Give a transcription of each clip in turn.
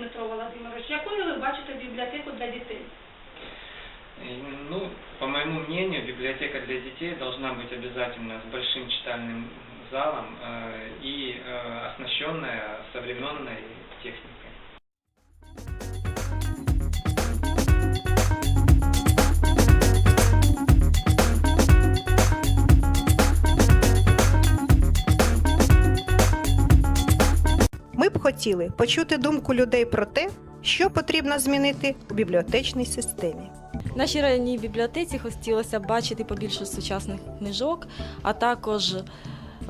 Дмитро Володимирович, якою ви бачите бібліотеку для дітей? И, Ну, по моему мнению, библиотека для детей должна быть обязательно с большим читальным залом э, и э, оснащенная современной техникой. Б хотіли почути думку людей про те, що потрібно змінити у бібліотечній системі. Нашій районній бібліотеці хотілося б бачити побільше сучасних книжок, а також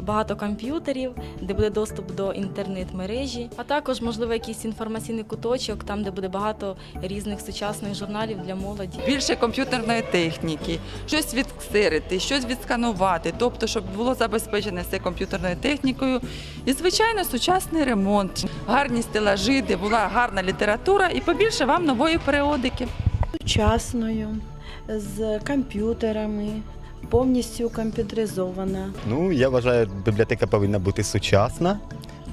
багато комп'ютерів, де буде доступ до інтернет-мережі, а також, можливо, якийсь інформаційний куточок, там, де буде багато різних сучасних журналів для молоді. більше комп'ютерної техніки, щось відксерити, щось відсканувати, тобто, щоб було забезпечене все комп'ютерною технікою. І, звичайно, сучасний ремонт, гарні стелажі, де була гарна література і побільше вам нової періодики. сучасною, з комп'ютерами, повністю комп'ютеризована. Ну, я вважаю, бібліотека повинна бути сучасна.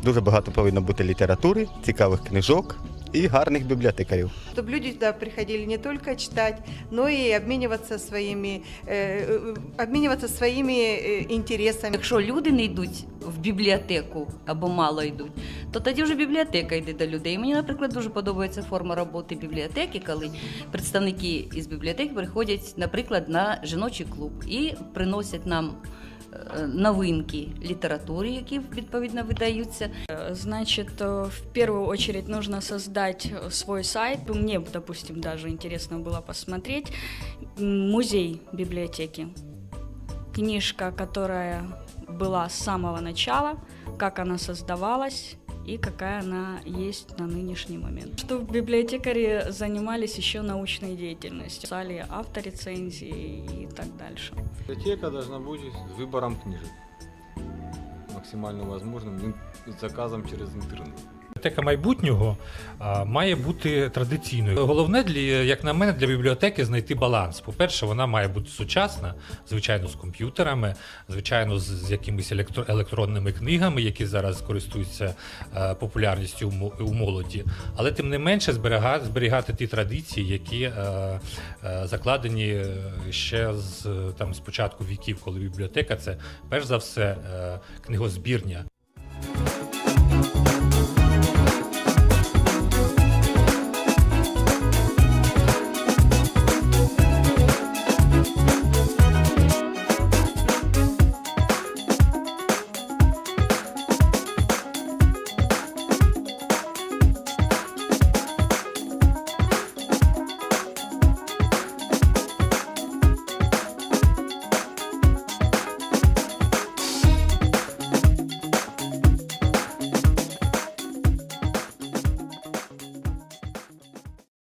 Дуже багато повинно бути літератури, цікавих книжок і гарних бібліотекарів. чтобы люди сюда приходили не только читать, но и обмениваться своими, э, э, обмениваться своими э, интересами. Якщо люди не йдуть в бібліотеку або мало йдуть, то тоді вже бібліотека йде до людей. Мені, наприклад, дуже подобається форма роботи бібліотеки, коли представники із бібліотеки приходять, наприклад, на жіночий клуб і приносять нам е, новинки літератури, які відповідно видаються. Значит, э, в первую очередь нужно создать э, свой сайт. Мне, допустим, даже интересно было посмотреть м, музей библиотеки. Книжка, которая была с самого начала, как она создавалась и какая она есть на нынешний момент. Чтобы библиотекари занимались еще научной деятельностью, писали авторецензии и так дальше. Библиотека должна быть выбором книжек. Максимально возможным, с заказом через интернет. Бібліотека майбутнього а, має бути традиційною. Головне для як на мене, для бібліотеки знайти баланс. По-перше, вона має бути сучасна, звичайно, з комп'ютерами, звичайно, з, з якимись електро, електронними книгами, які зараз користуються е, популярністю у, у молоді. Але тим не менше зберігати, зберігати ті традиції, які е, е, закладені е, ще з там з початку віків, коли бібліотека це перш за все е, книгозбірня,